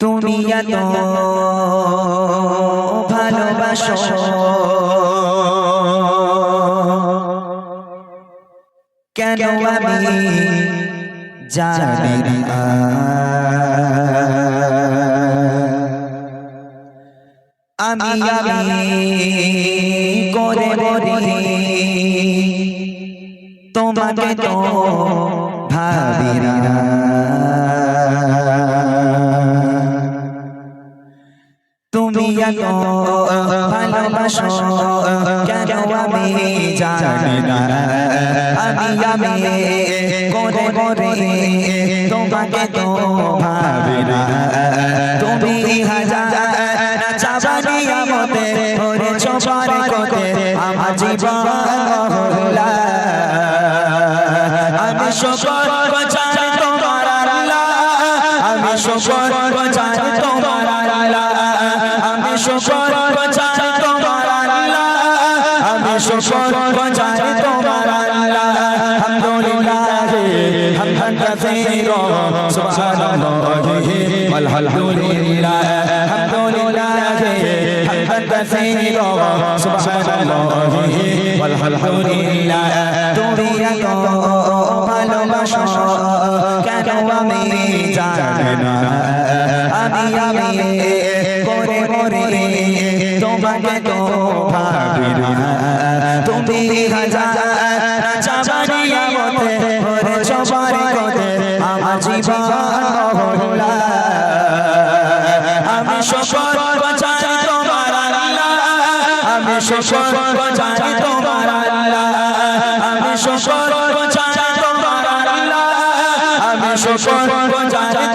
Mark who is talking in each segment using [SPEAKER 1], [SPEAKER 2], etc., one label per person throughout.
[SPEAKER 1] তুমি এত ভালোবাসো। কেন আমি জানি না। আমি আমি করে মরি তোমাকে তো ভাবি না। এত ভালোবাসো কেন আমি জানি না আমি আমি করে করে তোমাকে তো ভাবি না তুমি হাজার চাবানি আমতে ওরে চপার কোতে আমার জীবন আমি শকর বাঁচাই তোমার আল্লাহ। আমি শকর বাঁচাই শকর বাঁচাই তোমার আল্লাহ। আমি শকর বাঁচাই তোমার আল্লাহ। আলহামদুলিল্লাহ হামদান কাসীরা সুবহানাল্লাহি, আলহামদুলিল্লাহ আলহামদুলিল্লাহ হামদান কাসীরা সুবহানাল্লাহি, আলহামদুলিল্লাহ তুমি এত ভালোবাসো কেন আমি জানি না? আমি আমি করে তোমাকে তো ভাবি না তুমি হাজার চাবানি আমতে ওরে চবারি কোতে আমার জীবন হলা আমি শকর বাঁচাই তোমার আল্লাহ আমি শকর বাঁচাই তোমার আল্লাহ আমি শকর বাঁচাই তোমার আল্লাহ আমি শকর বাঁচাই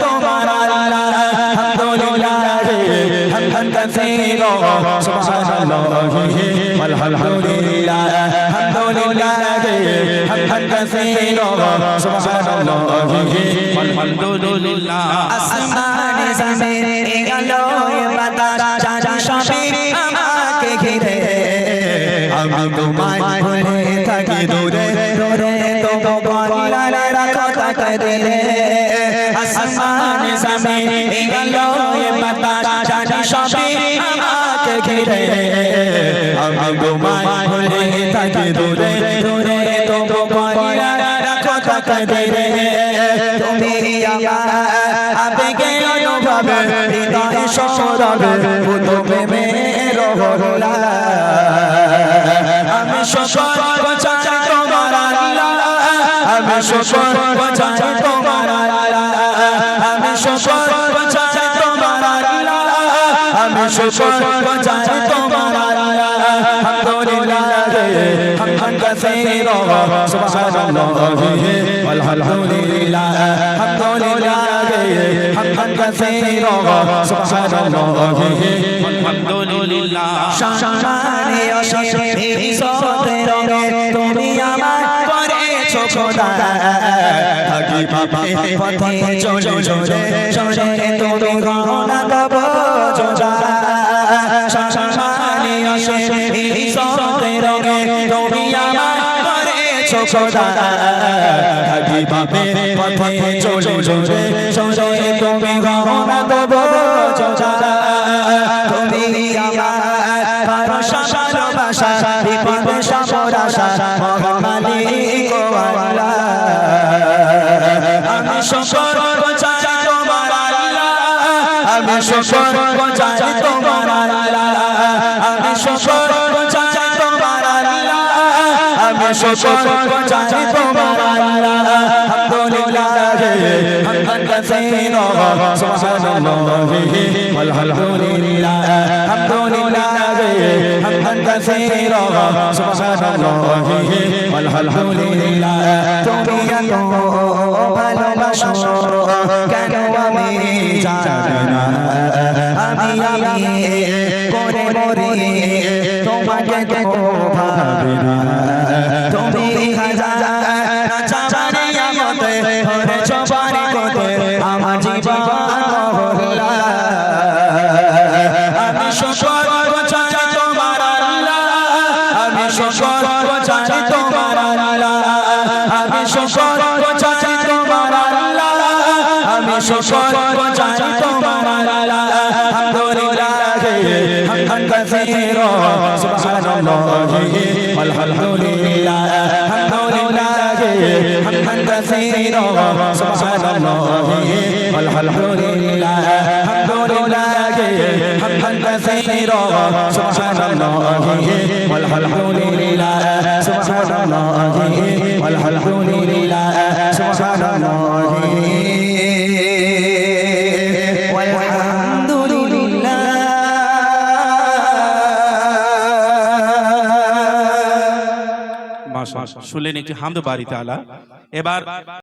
[SPEAKER 1] আসমানে আসমানে জমিন আলোয় আমাকে আমি তোমায় ভুলে থাকি দূরে দূরে তো বলালে রাখো তাকে তুমি আমার আবেগে অনুভবে, হৃদয় সরবে তুমি মেরো হলা। আমি শকর বাঁচাই তোমার আল্লাহ, আমি শকর বাঁচাই তোমার আল্লাহ। আমি শকর বাঁচাই তোমার আল্লাহ, আমি শকর বাঁচাই তুমি আমার দেব যোজা করেছ খোদা থাকি পথে চলে চলে চলে তুমি গহনা দেব যোজা তুমি আমার ভরসা ভালোবাসা বিপদে সমরাসা মহামালিক আল্লাহ আমি শকর বাঁচাই তোমার আল্লাহ। আমি শকর বাঁচাই তোমার আমি শকর বাঁচাই তোমার আল্লাহ আলহামদুলিল্লাহ হামদান কাসীরা সুবহানাল্লাহি আলহামদুলিল্লাহ আলহামদুলিল্লাহ হামদান কাসীরা সুবহানাল্লাহি আলহামদুলিল্লাহ তুমি এত ভালোবাসো কেন আমি জানি না আমি আমি করে মরি তোমাকে তো সফল চাই তোমার আলহামদুলিল্লাহ হামদান কাসীর সুবহানাল্লাহ, আলহামদুলিল্লাহ হামদুলিল্লাহ হামদান কাসীর সুবহানাল্লাহ, আলহামদুলিল্লাহ হামদুলিল্লাহ হামদান কাসীর সুবহানাল্লাহ,
[SPEAKER 2] আলহামদুলিল্লাহ। শুনলেন একটি হামদ বাড়িতে আলা এবার